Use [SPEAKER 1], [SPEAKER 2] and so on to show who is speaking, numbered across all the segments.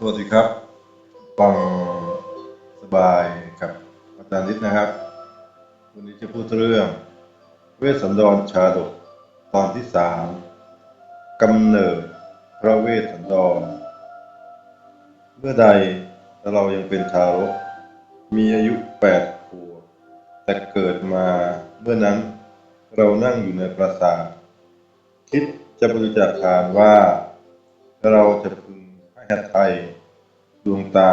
[SPEAKER 1] สวัสดีครับ ฟังสบายกับอาจารย์นิดนะครับ วันนี้จะพูดเรื่อง เวสสันดรชาดกตอนที่สามกำเนิดพระเวสสันดร เมื่อใดเรายังเป็นทารก มีอายุแปดขวบแต่เกิดมาเมื่อนั้นเรานั่งอยู่ในปราสาทคิดจะบริจาคทานว่า เราจะพึง ให้หัตถ์ไทยดวงตา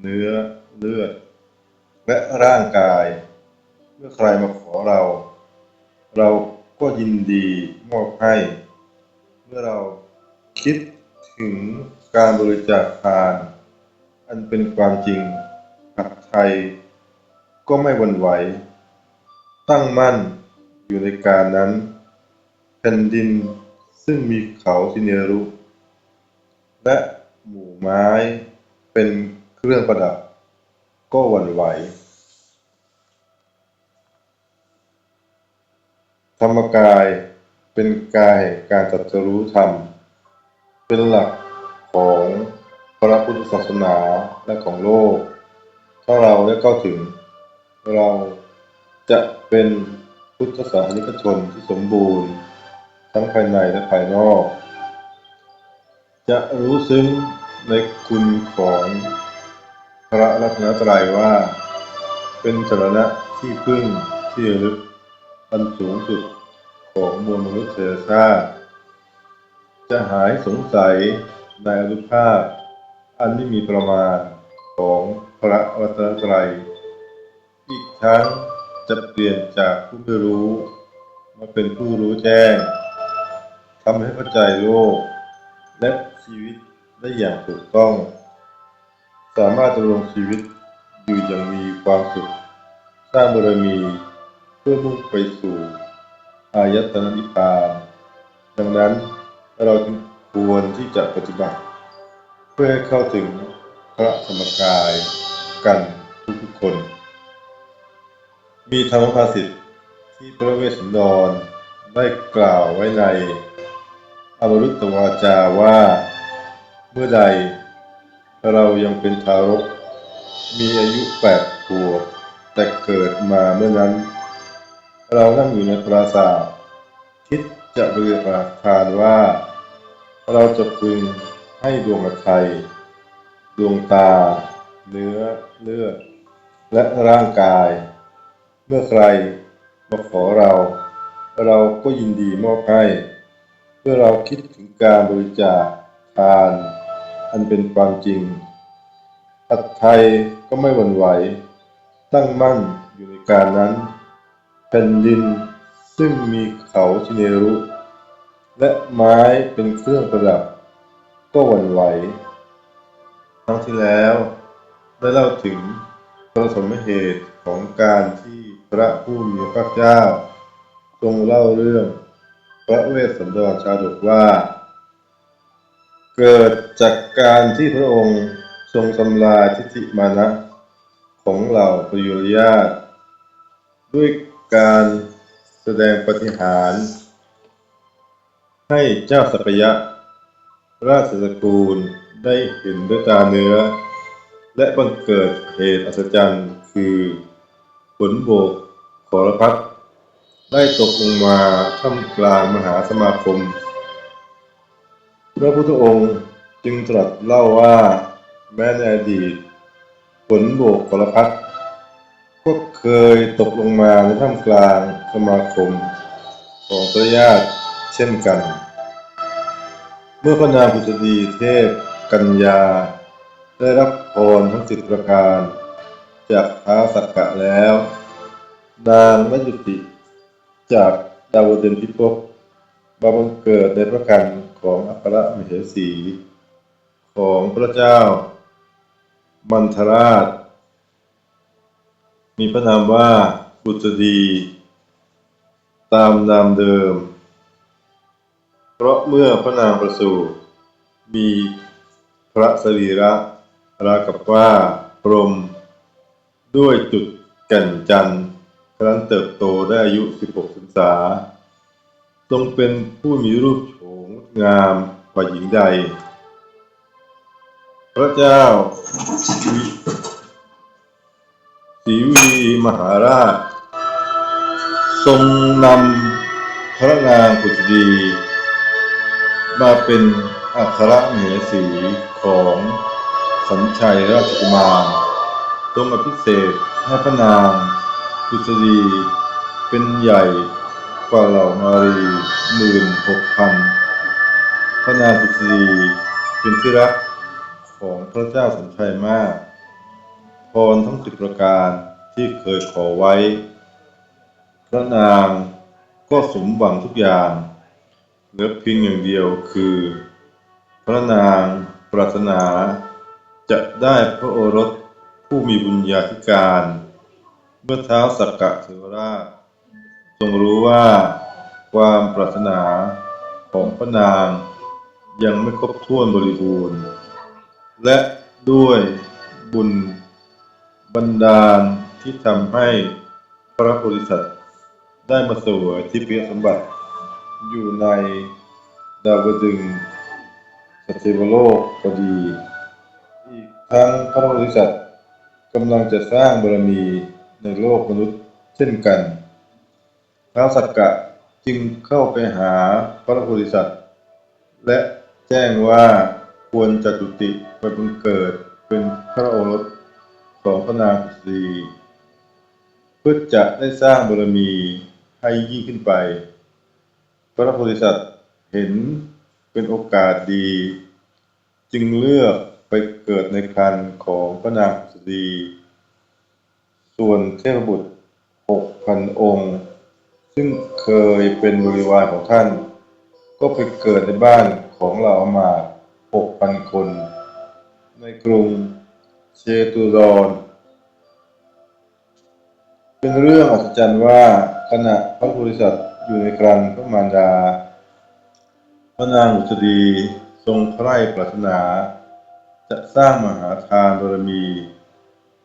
[SPEAKER 1] เนื้อ เลือด และร่างกาย เมื่อใครมาขอเรา เราก็ยินดีมอบให้ เมื่อเราคิดถึงการบริจาคทาน อันเป็นความจริงหัตถ์ไทย ก็ไม่หวั่นไหว ตั้งมั่นอยู่ในการนั้น แผ่นดินซึ่งมีเขาสิเนรุ ไม้เป็นเครื่องประดับ ก็หวั่นไหว ธรรมกายเป็นกายแห่งการตรัสรู้ธรรม เป็นหลักของพระพุทธศาสนาและของโลก ถ้าเราได้เข้าถึง เราจะเป็นพุทธศาสนิกชนที่สมบูรณ์ ทั้งภายในและภายนอก จะรู้ซึ้ง ในคุณของพระรัตนตรัยว่า เป็นสรณะที่พึ่งที่ลึกอันสูงสุดของมวลมนุษยชาติจะหายสงสัยในอนุภาพ อันไม่มีประมาณของพระรัตนตรัย อีกทั้งจะเปลี่ยนจากผู้ไม่รู้ มาเป็นผู้รู้แจ้งทำให้เข้าใจโลกและชีวิต ได้อย่างถูกต้อง สามารถดำรงชีวิตอยู่อย่างมีความสุข สร้างบารมีเพื่อมุ่งไปสู่ อายตนะนิพพาน ดังนั้นเราจึงควรที่จะปฏิบัติ เพื่อเข้าถึงพระธรรมกายกันทุกๆคน มีธรรมภาษิตที่พระเวสสันดรได้กล่าวไว้ในอมรุตตวาจาว่า เมื่อใดเรายังเป็นทารก มีอายุแปดขวบแต่เกิดมาเมื่อนั้น เรานั่งอยู่ในปราสาทคิดจะบริจาคทานว่า เราจะพึงให้ดวงไทยดวงตา เนื้อเลือด และร่างกาย เมื่อใครมาขอเรา เราก็ยินดีมอบให้เมื่อเราคิดถึงการบริจาคทาน อันเป็นความจริงอัตไทยก็ไม่หวั่นไหว ตั้งมั่นอยู่ในการนั้น แผ่นดินซึ่งมีเขาชิเนรุ และไม้เป็นเครื่องประดับ ก็หวั่นไหวครั้งที่แล้วได้เล่าถึงประสมเหตุของการที่พระผู้มีพระเจ้า ทรงเล่าเรื่อง พระเวสสันดรชาดกว่า เกิดจากการที่พระองค์ทรงทำลายทิฏฐิมานะของเหล่าประยุรญาตด้วยการแสดงปฏิหารให้เจ้าสักยะ ราชสกุลได้เห็นด้วยตาเนื้อ และบังเกิดเหตุอัศจรรย์คือฝนโบกขอรพัดได้ตกลงมาท่ามกลางมหาสมาคม พระพุทธองค์จึงตรัสเล่าว่าแม้ในอดีตฝนโบกขอรพัดก็เคยตกลงมาในท่ามกลางสมาคมของพระญาติเช่นกัน เมื่อพระนางพุทธดีเทพกัญญา ได้รับพรทั้งสิบประการ จากท้าสักกะแล้ว นางไม่ยุติจากดาวเดึงส์พิภพมาบังเกิดในพระกัน ของอัครมเหสี ของพระเจ้า มันทราช มีพระนามว่าบุตรดี ตามนามเดิม เพราะเมื่อพระนางประสูติมีพระสรีระรากับว่าพรม ด้วยจุดแก่นจันทร์ครั้นเติบโตได้อายุ 16พรรษาทรงเป็นผู้มีรูปโฉ งามกว่าหญิงใดพพระเจ้าศรีวีมหาราช ทรงนำพระนางกุศดี มาเป็นอัครเหสีของสัญชัยราชกุมารทรงอภิเศษให้พระนางกุศดีเป็นใหญ่กว่าเหล่านารีหมื่นหกพัน ระนางกุศดีเป็นที่รักของพระเจ้าสัญชัยมาก พรทั้งสิบประการที่เคยขอไว้ พระนางก็สมหวังทุกอย่างเหลือเพียงอย่างเดียวคือ พระนางปรารถนาจะได้พระโอรสผู้มีบุญญาธิการ เมื่อเท้าสักกะเทวราชทรงรู้ว่าความปรารถนาของพระนาง ยังไม่ครบถ้วนบริบูรณ์ และด้วยบุญบันดาลที่ทำให้พระโพธิสัตว์ได้มาสวยที่เพียสมบัติ อยู่ในดาวดึงส์สเทวโลกก็ดี อีกทั้งพระโพธิสัตว์กำลังจะสร้างบารมีในโลกมนุษย์เช่นกันท้าวสักกะจึงเข้าไปหาพระโพธิสัตว์และ แจ้งว่าควรจะจุติไปบังเกิดเป็นพระโอรสของพระนางกุศรีเพื่อจะได้สร้างบารมีให้ยิ่งขึ้นไป พระโพธิสัตว์เห็นเป็นโอกาสดี จึงเลือกไปเกิดในครรภ์ของพระนางกุศรีส่วนเทพบุตรหกพันองค์ ซึ่งเคยเป็นบริวารของท่าน ก็ไปเกิดในบ้าน ของเหล่ามาตหกพันคน ในกรุงเชตุรอนเป็นเรื่องอัศจรรย์ว่าขณะพระโพธิสัตว์อยู่ในครันพระมารดา พระนางอุศดีทรงใคร่ปรารถนา จะสร้างมหาทานบารมี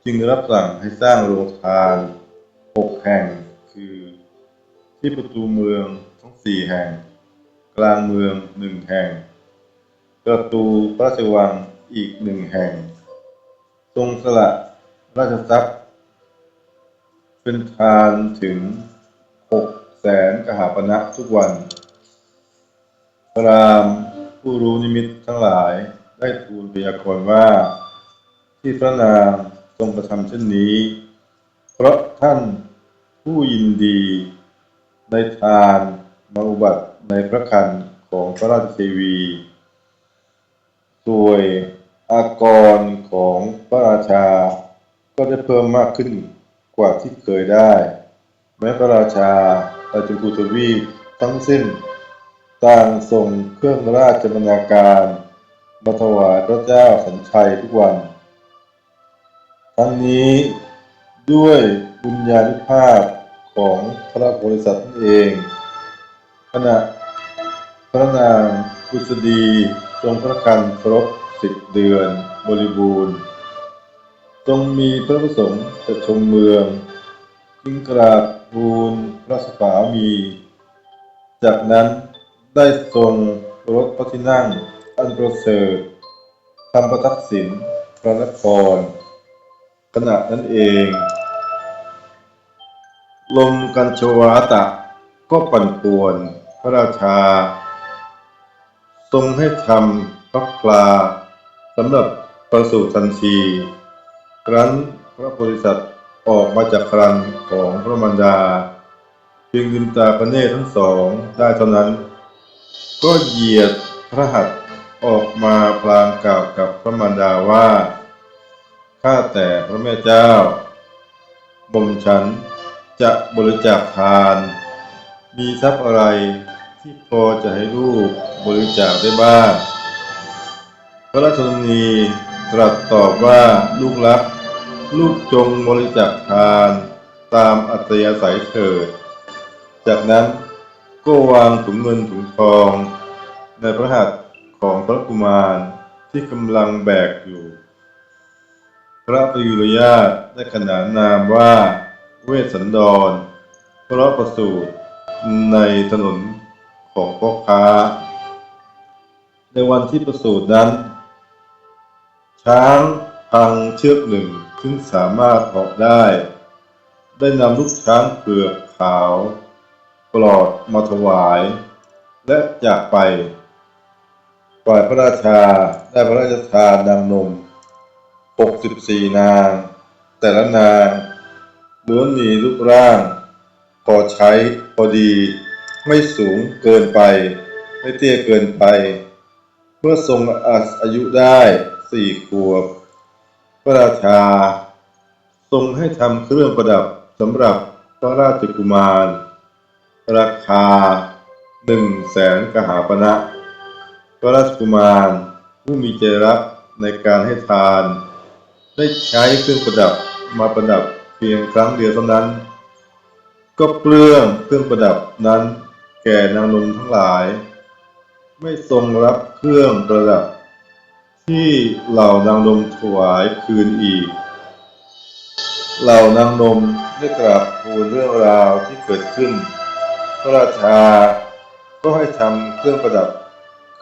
[SPEAKER 1] จึงรับสั่งให้สร้างโรงทานหกแห่งคือที่ประตูเมืองทั้งสี่แห่ง กลางเมืองหนึ่งแห่ง ประตูพระราชวังอีกหนึ่งแห่ง ทรงสละราชทรัพย์ เป็นทานถึงหกแสนกหาปณะทุกวัน พระรามผู้รู้นิมิตทั้งหลายได้ทูลพยากรณ์ว่า ที่พระนางทรงกระทำเช่นนี้ เพราะท่านผู้ยินดี ในทานมาอุบัติ ในพระคันของพระราชเทวีโดยอากรของพระราชา ก็ได้เพิ่มมากขึ้นกว่าที่เคยได้ แม้พระราชาราชกุทวีปทั้งสิ้น ต่างส่งเครื่องราชบรรณาการมาถวายพระเจ้าสัญชัยทุกวัน ทั้งนี้ด้วยบุญญาณิภาพของพระโพธิสัตว์นั่นเอง ขณะพระนางกุศดีทรงพระกันครบสิบเดือนบริบูรณ์ ทรงมีพระประสงค์จะชมเมือง จึงกราบทูลพระสวามี จากนั้นได้ทรงรถพระที่นั่งอันประเสริฐทำประทักษิณพระนคร ขณะนั้นเอง ลมกัญชวาตะก็ปั่นป่วน พระราชา ทรงให้ทำพระพลาสำหรับประสูติทันที ครั้นพระโพธิสัตว์ออกมาจากครันของพระมารดาเพียงลืมตาพระเนตรทั้งสองได้เท่านั้น ก็เหยียดพระหัตถ์ออกมาพลางกล่าวกับพระมารดาว่าข้าแต่พระแม่เจ้าบ่มฉันจะบริจาคทาน มีทรัพย์อะไร ที่พอจะให้ลูกบริจาคได้บ้างพระราชนีตรัสตอบว่าลูกรัก ลูกจงบริจาคทานตามอัตยาศัยเถิด จากนั้นก็วางถุงเงินถุงทอง ในพระหัตถ์ของพระกุมารที่กำลังแบกอยู่ พระประยุรญาตได้ขนานนามว่าเวสสันดร เพราะประสูติในถนน ของพ่อค้า ในวันที่ประสูตินั้น ช้างพังเชือกหนึ่งซึ่งสามารถออกได้ ได้นำลูกช้างเผือกขาวปลอดมาถวาย และจากไปฝ่ายพระราชาได้พระราชทานนางนม 64 นาง แต่ละนางล้วนมีรูปร่าง พอใช้พอดี ไม่สูงเกินไป ไม่เตี้ยเกินไป เมื่อทรงอายุได้สี่ขวบ พระราชา ทรงให้ทำเครื่องประดับสำหรับพระราชกุมาร ราคาหนึ่งแสนกหาปณะพระราชกุมารผู้มีใจรักในการให้ทาน ได้ใช้เครื่องประดับมาประดับเพียงครั้งเดียวเท่านั้น ก็เปลื้องเครื่องประดับนั้น แก่นางนมทั้งหลาย ไม่ทรงรับเครื่องประดับ ที่เหล่านางนมถวายคืนอีก เหล่านางนมได้กราบทูลเรื่องราวที่เกิดขึ้น พระราชาก็ให้ทำเครื่องประดับ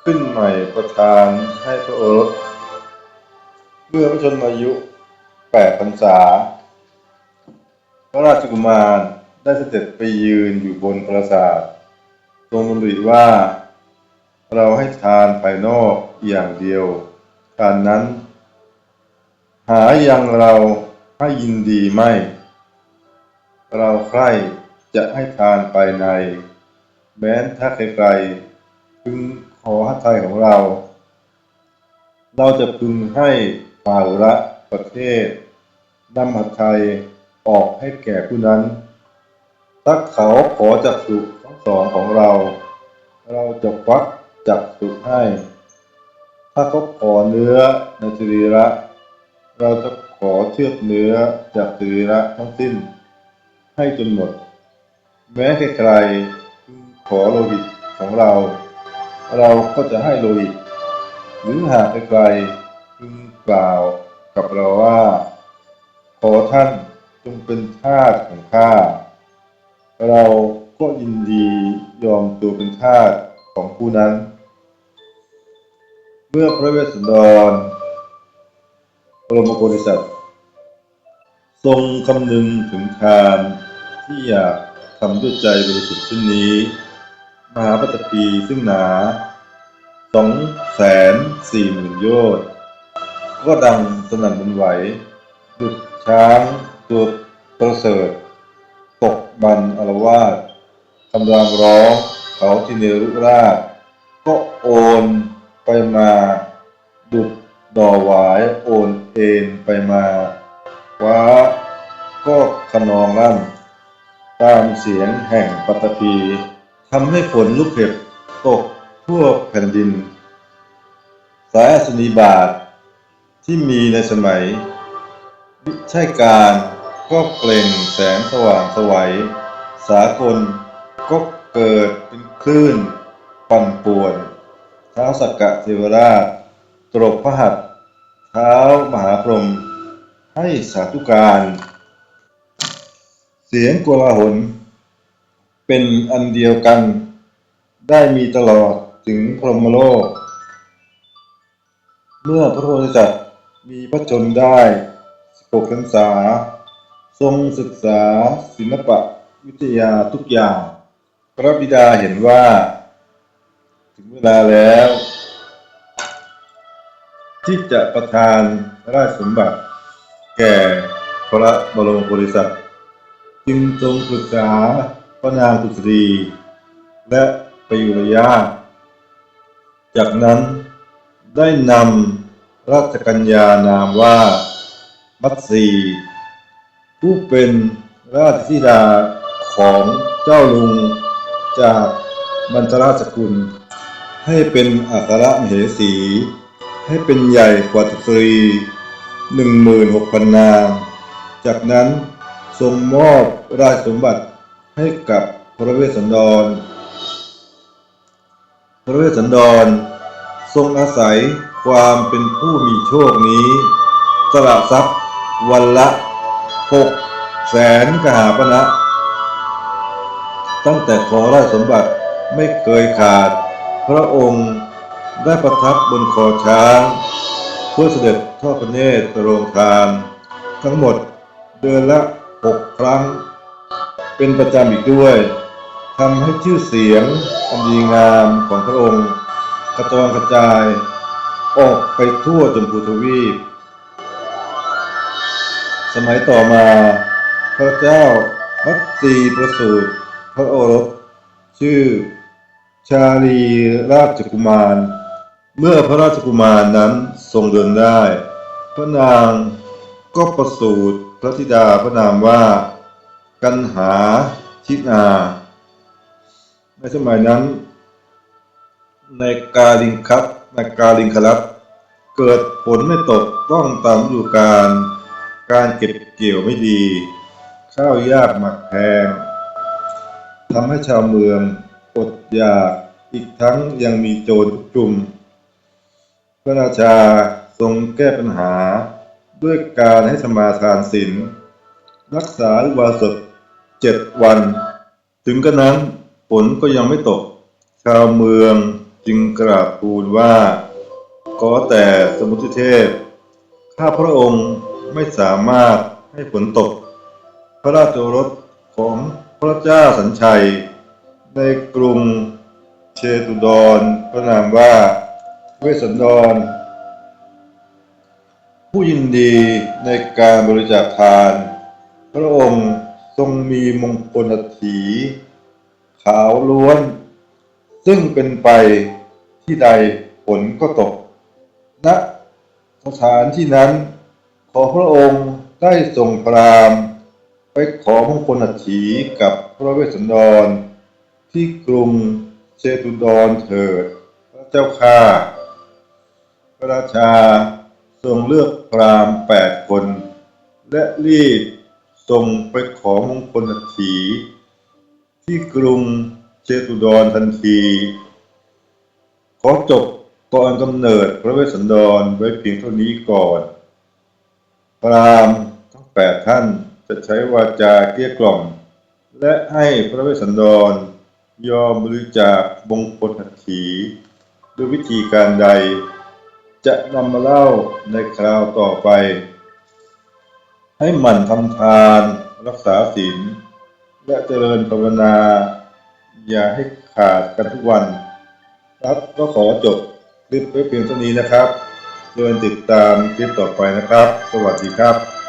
[SPEAKER 1] ขึ้นใหม่ประทานให้พระโอรส เมื่อพระชนมายุแปดพรรษา พระราชกุมารได้เสด็จไปยืนอยู่บนปราสาท ทรงดำริว่า เราให้ทานภายนอกอย่างเดียว การนั้น หายังเราให้ยินดีไม่ เราใคร่จะให้ทานภายใน แม้นถ้าใครๆพึงขอฮัทไทยของเรา เราจะพึงให้ภาระประเทศนำหัตไทยออกให้แก่ผู้นั้น ถ้าเขาขอจักสุ สองของเรา เราจะควักจักสุให้ ถ้าเขาขอเนื้อในสรีระ เราจะขอเชือกเนื้อจากสรีระทั้งสิ้น ให้จนหมด แม้ใครๆพึงขอโลหิตของเรา เราก็จะให้โลหิต หรือหากใครๆพึงกล่าวกับเราว่า ขอท่านจงเป็นทาสของข้าเรา ก็ยินดียอมตัวเป็นทาสของผู้นั้น เมื่อพระเวสสันดรบรมโพธิสัตว์ทรงคำนึงถึงทานที่อยากทำด้วยใจบริสุทธิ์เช่นนี้มหาปัตตีซึ่งหนาสองแสนสี่หมื่นโยชน์ก็ดังสนั่นหวันไหวดุดช้างตัวประเสริฐ ตกบันอารวาส คำรามร้องเขาที่เนรุราช ก็โอนไปมาดุดดอหวายโอนเอ็นไปมาว้าก็ขนองลั่น ตามเสียงแห่งปัตภีทำให้ฝนลูกเห็บตกทั่วแผ่นดิน สายอัศนีบาทที่มีในสมัยมิใช่การก็เปล่งแสงสว่างสวัย สากล ก็เกิดเป็นคลื่นปั่นป่วนเท้าสักกะเทวราชตรบพระหัตถ์เท้ามหาพรหมให้สาธุการ เสียงโกลาหล เป็นอันเดียวกัน ได้มีตลอดถึงพรหมโลก เมื่อพระโพธิสัตว์มีพระชนได้16พรรษา ทรงศึกษาศิลปะวิทยาทุกอย่าง ระบิดาเห็นว่า ถึงเวลาแล้ว ที่จะประทานราชสมบัติ แก่พระบรมโพธิสัตว์จึงทรงปรึกษาพระนางกุศรีและประยุรยาจากนั้นได้นำราชกัญญานามว่า มัตสีผู้เป็นราชธิดาของเจ้าลุง จากบรรทราชกุล ให้เป็นอัครมเหสี ให้เป็นใหญ่กว่าสตรีหนึ่งหมื่นหกพันนาง จากนั้นทรงมอบราชสมบัติให้กับพระเวสสันดร พระเวสสันดร ทรงอาศัยความเป็นผู้มีโชคนี้ สละทรัพย์วันละหกแสนกหาปณะ ตั้งแต่ขอราชสมบัติไม่เคยขาด พระองค์ได้ประทับบนคอช้าง เพื่อเสด็จทอดพระเนตรโรงทาน ทั้งหมดเดือนละหกครั้ง เป็นประจำอีกด้วยทำให้ชื่อเสียงอันดีงามของพระองค์กระจรกระจายออกไปทั่วจมพูทวีป สมัยต่อมา พระเจ้าพัตตีประสูติ ระโอรส ชื่อ ชาลีราชกุมาร เมื่อพระราชกุมารนั้นทรงเดินได้ พระนางก็ประสูติพระธิดาพระนามว่า กันหาทินาในสมัยนั้น ในกาลิงคับในกาลิงคลับเกิดฝนไม่ตกต้องตามฤดูกาลการเก็บเกี่ยวไม่ดี ข้าวยากหมักแพง ทำให้ชาวเมืองอดอยาก อีกทั้งยังมีโจรทุกจุมพระราชาทรงแก้ปัญหาด้วยการให้สมาทานศีลรักษาอุโบสถเจ็ดวัน ถึงกระนั้นฝนก็ยังไม่ตก ชาวเมืองจึงกราบทูลว่าขอแต่สมุติเทพ ข้าพระองค์ไม่สามารถให้ฝนตก พระราชโอรสของ พระเจ้าสัญชัย ในกรุงเชตุดรพระนามว่าเวสสันดร ผู้ยินดีในการบริจาคทาน พระองค์ทรงมีมงคลอัฐีขาวล้วน ซึ่งเป็นไปที่ใดฝนก็ตกณสถานที่นั้น ขอพระองค์ได้ส่งพรามณ์ ไปขอมงคลอัฐีกับพระเวสสันดร ที่กรุงเชตุดรเถิด พระเจ้าข้าพระราชาทรงเลือกพรามแปดคน และรีบส่งไปขอมงคลอัฐีที่กรุงเชตุดรทันที ขอจบก่อนกำเนิดพระเวสสันดรไว้เพียงเท่านี้ก่อน พรามทั้งแปดท่าน จะใช้วาจาเกลี้ยกล่อม และให้พระเวสสันดร ยอมบริจาคมงคลอัฐีด้วยวิธีการใด จะนำมาเล่าในคราวต่อไป ให้หมั่นทำทานรักษาศีลและเจริญภาวนา อย่าให้ขาดกันทุกวัน ครับก็ขอจบคลิปไว้เพียงเท่านี้นะครับเชิญติดตามคลิปต่อไปนะครับ สวัสดีครับ